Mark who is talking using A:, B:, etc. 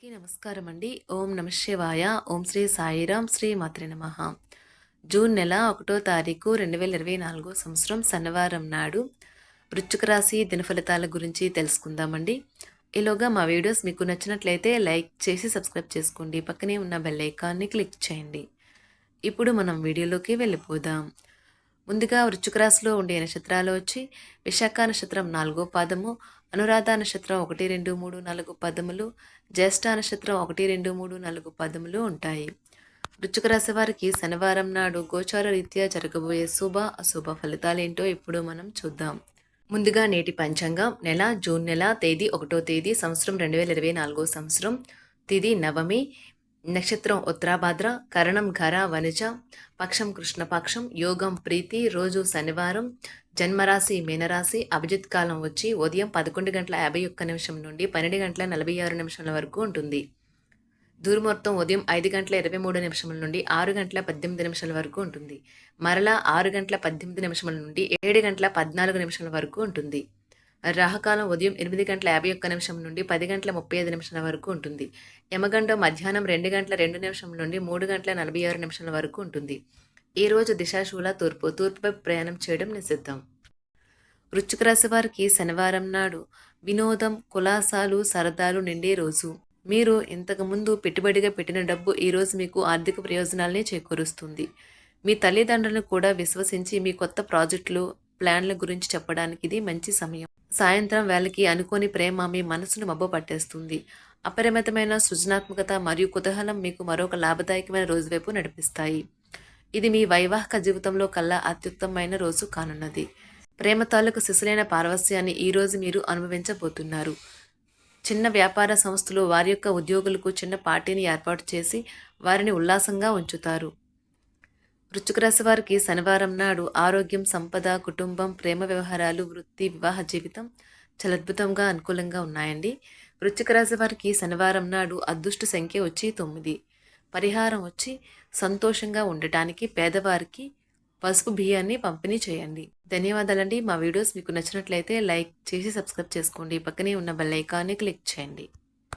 A: అందరికీ నమస్కారం అండి ఓం నమ శివాయ. ఓం శ్రీ సాయిరాం శ్రీ మాత్రి నమ. జూన్ నెల ఒకటో తారీఖు రెండు వేల ఇరవై నాలుగో సంవత్సరం శనివారం నాడు వృశ్చిక రాశి దినఫలితాల గురించి తెలుసుకుందామండి. ఈలోగా మా వీడియోస్ మీకు నచ్చినట్లయితే లైక్ చేసి సబ్స్క్రైబ్ చేసుకోండి. పక్కనే ఉన్న బెల్ ఐకాన్ని క్లిక్ చేయండి. ఇప్పుడు మనం వీడియోలోకి వెళ్ళిపోదాం. ముందుగా వృశ్చిక రాశిలో ఉండే నక్షత్రాలు వచ్చి విశాఖ నక్షత్రం నాలుగో పాదము అనురాధ నక్షత్రం ఒకటి రెండు మూడు నాలుగు పదములు జ్యేష్ఠ నక్షత్రం ఒకటి రెండు మూడు నాలుగు పదములు ఉంటాయి. వృశ్చిక రాశి వారికి శనివారం నాడు గోచార రీత్యా జరగబోయే శుభ అశుభ ఫలితాలేంటో ఇప్పుడు మనం చూద్దాం. ముందుగా నేటి పంచాంగం. నెల జూన్ నెల తేదీ ఒకటో తేదీ సంవత్సరం రెండు వేల ఇరవై నాలుగో సంవత్సరం. తిది నవమి. నక్షత్రం ఉత్తరాభాద్ర కరణం ఘర వనిజ పక్షం కృష్ణపక్షం యోగం ప్రీతి రోజు శనివారం జన్మరాశి మీనరాశి అభిజిత్ కాలం వచ్చి ఉదయం పదకొండు గంటల యాభై ఒక్క నిమిషం నుండి పన్నెండు గంటల నలభై ఆరు నిమిషాల వరకు ఉంటుంది. దూర్ముహూర్తం ఉదయం ఐదు గంటల ఇరవై మూడు నిమిషముల నుండి ఆరు గంటల పద్దెనిమిది నిమిషాల వరకు ఉంటుంది. మరలా ఆరు గంటల పద్దెనిమిది నిమిషముల నుండి ఏడు గంటల పద్నాలుగు నిమిషాల వరకు ఉంటుంది. రాహకాలం ఉదయం ఎనిమిది గంటల యాభై ఒక్క నిమిషం నుండి పది గంటల ముప్పై ఐదు నిమిషాల వరకు ఉంటుంది. యమగండం మధ్యాహ్నం రెండు గంటల రెండు నిమిషం నుండి మూడు గంటల నలభై ఆరు నిమిషాల వరకు ఉంటుంది. ఈ రోజు దిశాశూల తూర్పు తూర్పుపై ప్రయాణం చేయడం నిషిద్ధం. వృశ్చిక రాశి వారికి శనివారం నాడు వినోదం కులాసాలు సరదాలు నిండే రోజు. మీరు ఇంతకుముందు పెట్టుబడిగా పెట్టిన డబ్బు ఈరోజు మీకు ఆర్థిక ప్రయోజనాల్ని చేకూరుస్తుంది. మీ తల్లిదండ్రులను కూడా విశ్వసించి మీ కొత్త ప్రాజెక్టులు ప్లాన్ల గురించి చెప్పడానికి ఇది మంచి సమయం. సాయంత్రం వేళకి అనుకోని ప్రేమ మీ మనసును మబ్బు పట్టేస్తుంది అపరిమితమైన సృజనాత్మకత మరియు కుతూహలం మీకు మరొక లాభదాయకమైన రోజు వైపు నడిపిస్తాయి. ఇది మీ వైవాహిక జీవితంలో కల్లా అత్యుత్తమమైన రోజు కానున్నది. ప్రేమ తాలూకు శిశులైన పారవస్యాన్ని ఈ రోజు మీరు అనుభవించబోతున్నారు. చిన్న వ్యాపార సంస్థలు వారి యొక్క ఉద్యోగులకు చిన్న పార్టీని ఏర్పాటు చేసి వారిని ఉల్లాసంగా ఉంచుతారు. వృశ్చిక రాశి వారికి శనివారం నాడు ఆరోగ్యం సంపద కుటుంబం ప్రేమ వ్యవహారాలు వృత్తి వివాహ జీవితం చాలా అద్భుతంగా అనుకూలంగా ఉన్నాయండి. వృశ్చిక రాశి వారికి శనివారం నాడు అదృష్ట సంఖ్య వచ్చి తొమ్మిది. పరిహారం వచ్చి సంతోషంగా ఉండటానికి పేదవారికి పసుపు బియ్యాన్ని పంపిణీ చేయండి. ధన్యవాదాలండి. మా వీడియోస్ మీకు నచ్చినట్లయితే లైక్ చేసి సబ్స్క్రైబ్ చేసుకోండి. పక్కనే ఉన్న బెల్ ఐకాన్ని క్లిక్ చేయండి.